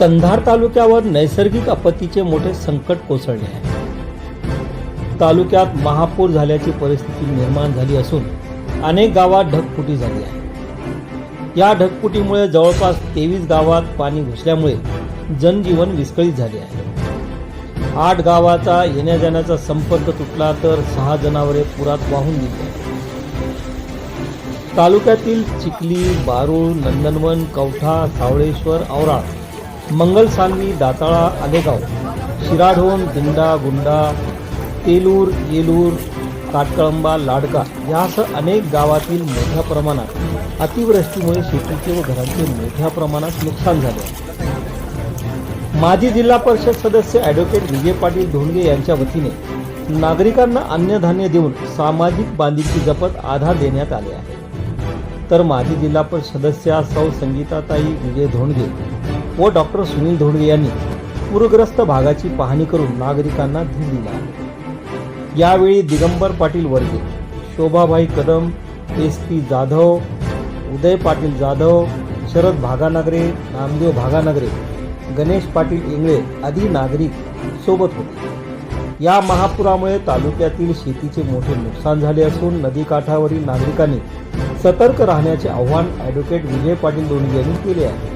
कंधार तालुक्यावर नैसर्गिक आपत्तीचे मोठे संकट कोसळले आहे. तालुक्यात महापूर झाल्याची परिस्थिती निर्माण झाली असून अनेक गावात ढगफुटी झाली आहे. या ढगफुटीमुळे जवळपास तेवीस गावात पाणी घुसल्यामुळे जनजीवन विस्कळीत झाले आहे. आठ गावाचा येण्या जाण्याचा संपर्क तुटला तर सहा जनावरे पुरात वाहून गेली आहेत. तालुक्यातील चिखली बारूळ नंदनवन कवठा सावळेश्वर औराळ मंगल सानवी दाताळा आलेगाव शिराढोण दिंडा गुंडा तेलूर येलूर काटकळंबा लाडका यासह अनेक गावातील मोठ्या प्रमाणात अतिवृष्टीमुळे शेतीचे व घरांचे मोठ्या प्रमाणात नुकसान झाले. माजी जिल्हा परिषद सदस्य ॲडव्होकेट विजय पाटील धोंडगे यांच्या वतीने नागरिकांना अन्नधान्य देऊन सामाजिक बांधिलकी जपत आधार देण्यात आले आहे. तर माजी जिल्हा परिषद सदस्या सौ संगीताताई विजय धोंडगे व डॉक्टर सुनील धोडगे यांनी पूरग्रस्त भागाची पाहणी करून नागरिकांना धीर दिला. यावेळी दिगंबर पाटील वर्गे शोभाबाई कदम एस पी जाधव उदय पाटील जाधव शरद भागानगरे नामदेव भागानगरे गणेश पाटील इंगळे आदी नागरिक सोबत होते. या महापुरामुळे तालुक्यातील शेतीचे मोठे नुकसान झाले असून नदीकाठावरील नागरिकांनी सतर्क राहण्याचे आव्हान ॲडव्होकेट विजय पाटील दोंडगे यांनी केले आहे.